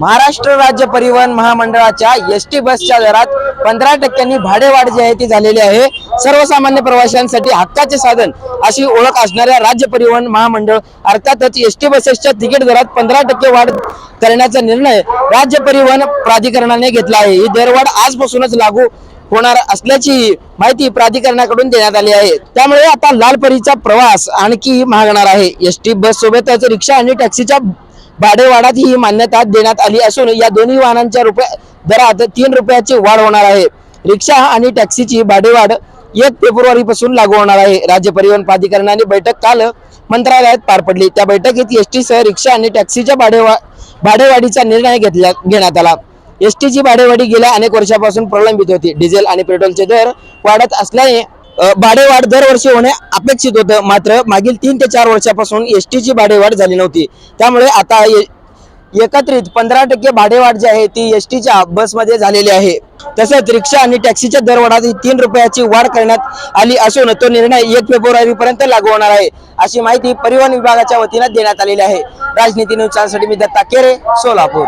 महाराष्ट्र राज्य परिवहन महामंडळाच्या एस टी बसच्या दरात पंधरा टक्क्यांनी भाडेवाढ जी आहे ती झालेली आहे. सर्वसामान्य प्रवाशांसाठी हक्काचे साधन अशी ओळख असणाऱ्या राज्य परिवहन महामंडळ अर्थातच एस टी बसेसच्या तिकीट दरात पंधरा टक्के वाढ करण्याचा निर्णय राज्य परिवहन प्राधिकरणाने घेतला आहे. ही दरवाढ आजपासूनच लागू होणार असल्याची माहिती प्राधिकरणाकडून देण्यात आली आहे. त्यामुळे आता लालपरीचा प्रवास आणखी महागणार आहे. एस टी बस सोबतच रिक्षा आणि टॅक्सीच्या भाडेवाढात ही मान्यता देण्यात आली असून या दोन्ही वाहनांच्या रुपया दरात तीन रुपयाची वाढ होणार आहे. रिक्षा आणि टॅक्सीची भाडेवाढ एक फेब्रुवारी पासून लागू होणार आहे. राज्य परिवहन प्राधिकरणाने बैठक काल मंत्रालयात पार पडली. त्या बैठकीत एस टीसह रिक्षा आणि टॅक्सीच्या भाडेवा भाडेवाढीचा निर्णय घेतला घेण्यात आला. एस टीची भाडेवाढी गेल्या अनेक वर्षापासून प्रलंबित होती. डिझेल आणि पेट्रोलचे दर वाढत असल्याने भाडेवाढ दरवर्षी होणे अपेक्षित होतं. मात्र मागील तीन ते चार वर्षापासून एस टीची भाडेवाढ झाली नव्हती. त्यामुळे आता एकत्रित पंधरा टक्के भाडेवाढ जी आहे ती एस टीच्या बसमध्ये झालेली आहे. तसंच रिक्षा आणि टॅक्सीच्या दरवाढात ही तीन रुपयाची वाढ करण्यात आली असून तो निर्णय एक फेब्रुवारी पर्यंत लागू होणार आहे अशी माहिती परिवहन विभागाच्या वतीनं देण्यात आलेली आहे. राजनीती न्यूज चॅनलसाठी मी दत्ता केरे सोलापूर.